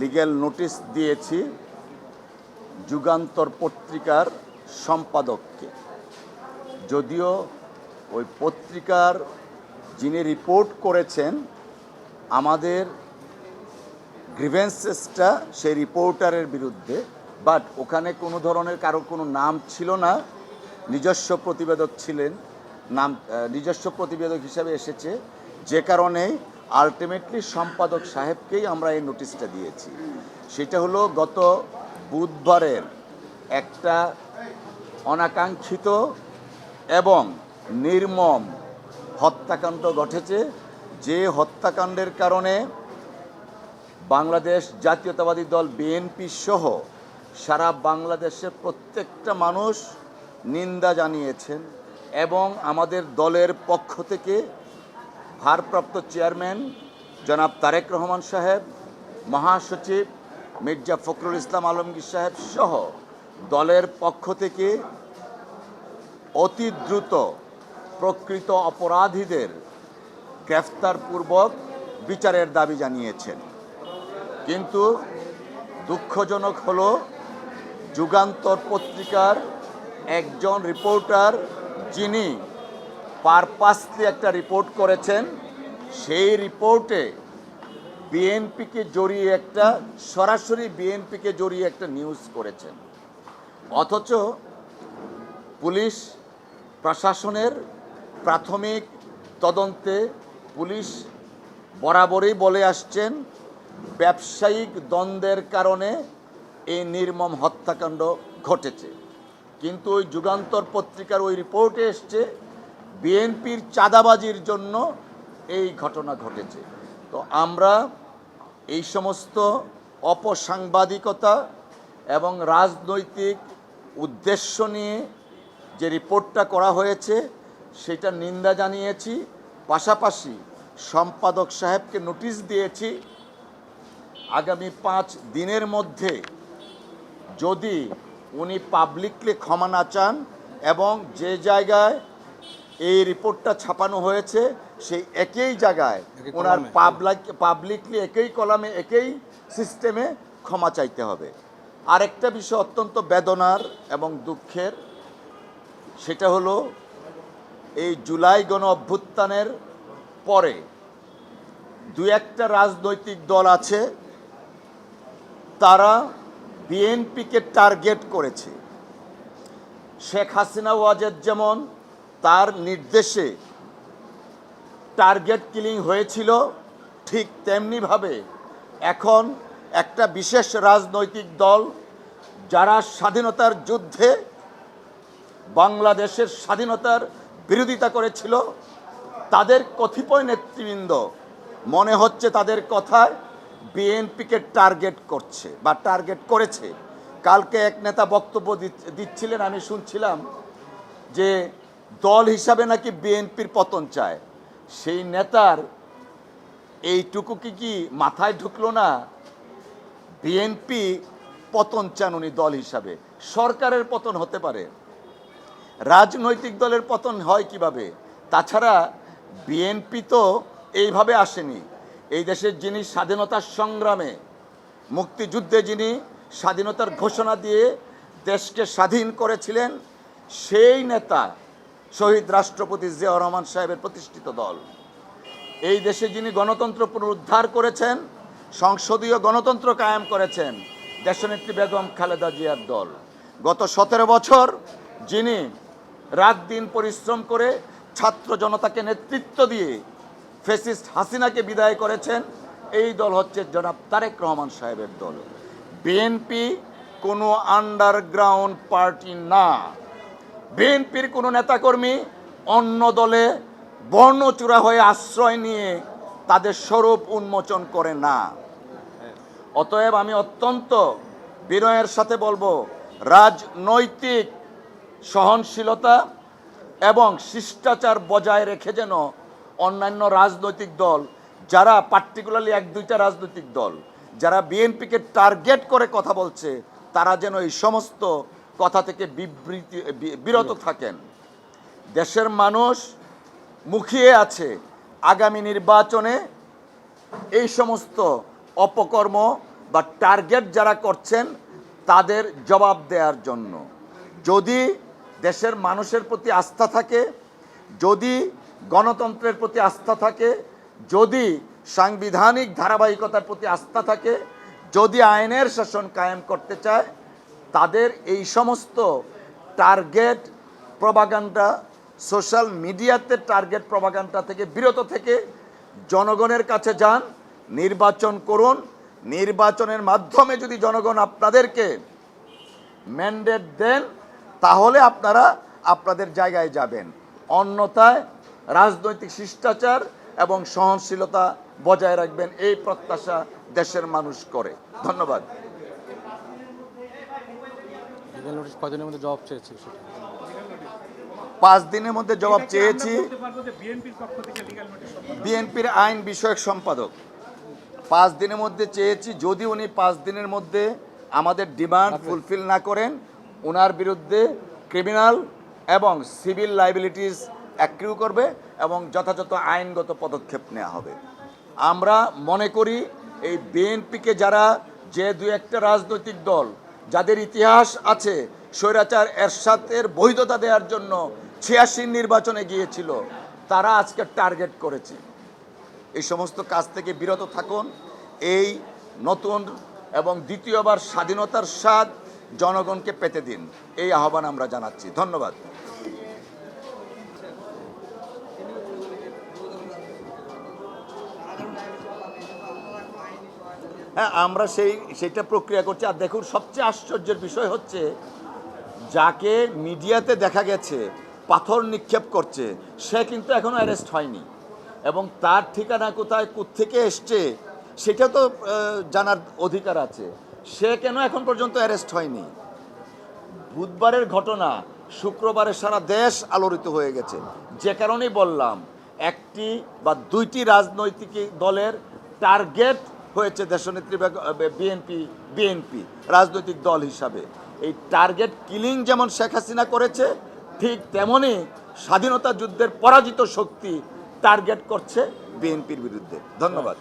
Legal notice দিয়েছি যুগান্তর পত্রিকার সম্পাদককে। যদিও ওই পত্রিকার যিনি রিপোর্ট করেছেন, আমাদের গ্রিভেন্সেসটা সেই রিপোর্টারের বিরুদ্ধে বাট ওখানে কোনো ধরনের কারও কোনো নাম ছিল না। নিজস্ব প্রতিবেদক ছিলেন, নাম নিজস্ব প্রতিবেদক হিসাবে এসেছে। যে কারণে আলটিমেটলি সম্পাদক সাহেবকেই আমরা এই নোটিশটা দিয়েছি। সেটা হলো, গত বুধবারের একটা অনাকাঙ্ক্ষিত এবং নির্মম হত্যাকাণ্ড ঘটেছে, যে হত্যাকাণ্ডের কারণে বাংলাদেশ জাতীয়তাবাদী দল বিএনপি সহ সারা বাংলাদেশের প্রত্যেকটা মানুষ নিন্দা জানিয়েছেন এবং আমাদের দলের পক্ষ থেকে ভারপ্রাপ্ত চেয়ারম্যান জনাব তারেক রহমান সাহেব, মহাসচিব মির্জা ফখরুল ইসলাম আলমগীর সাহেব সহ দলের পক্ষ থেকে অতি দ্রুত প্রকৃত অপরাধীদের গ্রেফতারপূর্বক বিচারের দাবি জানিয়েছেন। কিন্তু দুঃখজনক হল, যুগান্তর পত্রিকার একজন রিপোর্টার যিনি পারপাসলি একটা রিপোর্ট করেছেন। সেই রিপোর্টে বিএনপিকে জড়িয়ে একটা, সরাসরি বিএনপিকে জড়িয়ে একটা নিউজ করেছেন। অথচ পুলিশ প্রশাসনের প্রাথমিক তদন্তে পুলিশ বরাবরই বলে আসছেন, ব্যবসায়িক দ্বন্দ্বের কারণে এই নির্মম হত্যাকাণ্ড ঘটেছে। কিন্তু ওই যুগান্তর পত্রিকার ওই রিপোর্টে এসছে বিএনপির চাঁদাবাজির জন্য এই ঘটনা ঘটেছে। তো আমরা এই সমস্ত অপসাংবাদিকতা এবং রাজনৈতিক উদ্দেশ্য নিয়ে যে রিপোর্টটা করা হয়েছে, সেটা নিন্দা জানিয়েছি। পাশাপাশি সম্পাদক সাহেবকে নোটিশ দিয়েছি, আগামী পাঁচ দিনের মধ্যে যদি উনি পাবলিকলি ক্ষমা না চান এবং যে জায়গায় এই রিপোর্টটা ছাপানো হয়েছে সেই একই জায়গায় ওনার। পাবলিক পাবলিকলি একই কলামে একই সিস্টেমে ক্ষমা চাইতে হবে আরেকটা বিষয় অত্যন্ত বেদনার এবং দুঃখের সেটা হলো এই জুলাই গণ অভ্যুত্থানের পরে দু একটা রাজনৈতিক দল আছে তারা বিএনপিকে টার্গেট করেছে শেখ হাসিনা ওয়াজেদ যেমন তার নির্দেশে টার্গেট কিলিং হয়েছিল ঠিক তেমনিভাবে। এখন একটা বিশেষ রাজনৈতিক দল যারা স্বাধীনতার যুদ্ধে বাংলাদেশের স্বাধীনতার বিরোধিতা করেছিল, তাদের কতিপয় নেতৃবৃন্দ মনে হচ্ছে তাদের কথায় বিএনপিকে টার্গেট করছে বা টার্গেট করেছে। কালকে এক নেতা বক্তব্য দিচ্ছিলেন, আমি শুনছিলাম যে দল হিসাবে নাকি বিএনপির পতন চায়? সেই নেতার এইটুকু কি কি মাথায় ঢুকলো না? বিএনপি পতন চান উনি দল হিসাবে। সরকারের পতন হতে পারে। রাজনৈতিক দলের পতন হয় কীভাবে? তাছাড়া বিএনপি তো এইভাবে আসেনি। এই দেশের যিনি স্বাধীনতার সংগ্রামে, মুক্তিযুদ্ধে যিনি স্বাধীনতার ঘোষণা দিয়ে দেশকে স্বাধীন করেছিলেন, সেই নেতা শহীদ রাষ্ট্রপতি জিয়াউর রহমান সাহেবের প্রতিষ্ঠিত দল। এই দেশে যিনি গণতন্ত্র পুনরুদ্ধার করেছেন, সংসদীয় গণতন্ত্র কায়েম করেছেন, দেশনেত্রী বেগম খালেদা জিয়ার দল। গত সতেরো বছর যিনি রাত দিন পরিশ্রম করে ছাত্র জনতাকে নেতৃত্ব দিয়ে ফেসিস্ট হাসিনাকে বিদায় করেছেন, এই দল হচ্ছে জনাব তারেক রহমান সাহেবের দল। বিএনপি কোনো আন্ডারগ্রাউন্ড পার্টি না। বিএনপির কোনো নেতাকর্মী অন্য দলে বর্ণচূড়া হয়ে আশ্রয় নিয়ে তাদের স্বরূপ উন্মোচন করে না। অতএব আমি অত্যন্ত বিনয়ের সাথে বলব, রাজনৈতিক সহনশীলতা এবং শিষ্টাচার বজায় রেখে যেন অন্যান্য রাজনৈতিক দল, যারা পার্টিকুলারলি এক দুইটা রাজনৈতিক দল, যারা বিএনপিকে টার্গেট করে কথা বলছে, তারা যেন এই সমস্ত কথা থেকে বিবৃতি বিরত থাকেন। দেশের মানুষ মুখিয়ে আছে আগামী নির্বাচনে এই সমস্ত অপকর্ম বা টার্গেট যারা করছেন তাদের জবাব দেওয়ার জন্য। যদি দেশের মানুষের প্রতি আস্থা থাকে, যদি গণতন্ত্রের প্রতি আস্থা থাকে, যদি সাংবিধানিক ধারাবাহিকতার প্রতি আস্থা থাকে, যদি আইনের শাসন কায়েম করতে চায় তাদের এই সমস্ত টার্গেট প্রবাগান্ডা সোশ্যাল মিডিয়াতে টার্গেট প্রবাগান্ডা থেকে বিরত থেকে জনগণের কাছে যান, নির্বাচন করুন। নির্বাচনের মাধ্যমে যদি জনগণ আপনাদেরকে ম্যান্ডেট দেন, তাহলে আপনারা আপনাদের জায়গায় যাবেন। অন্যথায় রাজনৈতিক শিষ্টাচার এবং সহনশীলতা বজায় রাখবেন, এই প্রত্যাশা দেশের মানুষ করে। ধন্যবাদ। লিগাল নোটিশ কদিনের মধ্যে জবাব চেয়েছে সেটা? পাঁচ দিনের মধ্যে জবাব চেয়েছি। বলতে পারব যে বিএনপির পক্ষ থেকে লিগ্যাল নোটিশ বিএনপির আইন বিষয়ক সম্পাদক। পাঁচ দিনের মধ্যে চেয়েছি যদি উনি পাঁচ দিনের মধ্যে আমাদের ডিমান্ড ফুলফিল না করেন ওনার বিরুদ্ধে ক্রিমিনাল এবং সিভিল লাইবিলিটিস অ্যাক্রিউ করবে এবং যথাযথ আইনগত পদক্ষেপ নেওয়া হবে। আমরা মনে করি এই বিএনপিকে যারা যে দু একটা রাজনৈতিক দল যাদের ইতিহাস আছে, স্বৈরাচার এরশাদের বৈধতা দেওয়ার জন্য ছিয়াশি নির্বাচনে গিয়েছিল, তারা আজকে টার্গেট করেছে। এই সমস্ত কাজ থেকে বিরত থাকুন। এই নতুন এবং দ্বিতীয়বার স্বাধীনতার স্বাদ জনগণকে পেতে দিন। এই আহ্বান আমরা জানাচ্ছি। ধন্যবাদ। হ্যাঁ আমরা সেই, সেটা প্রক্রিয়া করছি। আর দেখুন, সবচেয়ে আশ্চর্যের বিষয় হচ্ছে, যাকে মিডিয়াতে দেখা গেছে, পাথর নিক্ষেপ করছে, সে কিন্তু এখনও অ্যারেস্ট হয়নি। এবং তার ঠিকানা কোথায় থেকে এসছে, সেটা তো জানার অধিকার আছে। সে কেন এখন পর্যন্ত অ্যারেস্ট হয়নি? বুধবারের ঘটনা, শুক্রবারে সারা দেশ আলোড়িত হয়ে গেছে। যে কারণেই বললাম, একটি বা দুইটি রাজনৈতিক দলের টার্গেট হয়েছে দেশনেত্রী বিএনপি বিএনপি রাজনৈতিক দল হিসাবে। এই টার্গেট কিলিং যেমন শেখ হাসিনা করেছে, ঠিক তেমনই স্বাধীনতা যুদ্ধের পরাজিত শক্তি টার্গেট করছে বিএনপির বিরুদ্ধে। ধন্যবাদ।